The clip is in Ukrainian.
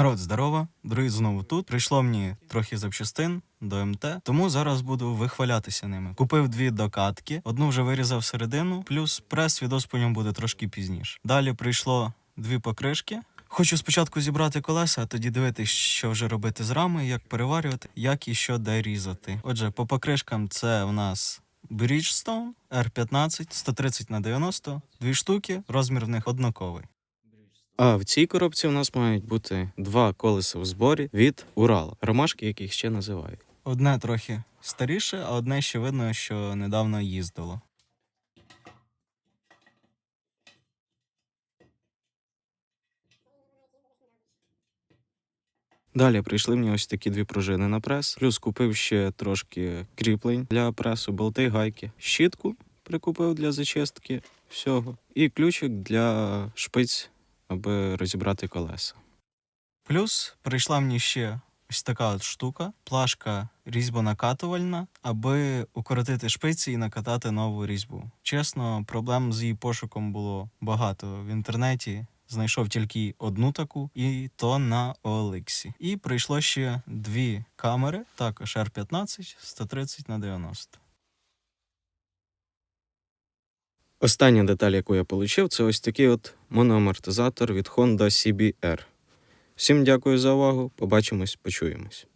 Народ, здорово, друзі знову тут. Прийшло мені трохи запчастин до МТ, тому зараз буду вихвалятися ними. Купив дві докатки, одну вже вирізав середину, плюс прес відос по ньому буде трошки пізніше. Далі прийшло дві покришки. Хочу спочатку зібрати колеса, а тоді дивитись, що вже робити з рами, як переварювати, як і що де різати. Отже, по покришкам це у нас Bridgestone R15 130 на 90, дві штуки, розмір в них однаковий. А в цій коробці у нас мають бути два колеса в зборі від Урала, ромашки, яких ще називають. Одне трохи старіше, а одне ще видно, що недавно їздило. Далі прийшли мені ось такі дві пружини на прес. Плюс купив ще трошки кріплень для пресу, болти, гайки, щітку прикупив для зачистки всього, і ключик для шпиць, аби розібрати колеса. Плюс прийшла мені ще ось така от штука, плашка різьбонакатувальна, аби укоротити шпиці і накатати нову різьбу. Чесно, проблем з її пошуком було багато в інтернеті. Знайшов тільки одну таку, і то на OLX. І прийшло ще дві камери, також R15 130 на 90. Остання деталь, яку я отримав, це ось такий от моноамортизатор від Honda CBR. Всім дякую за увагу. Побачимось, почуємось.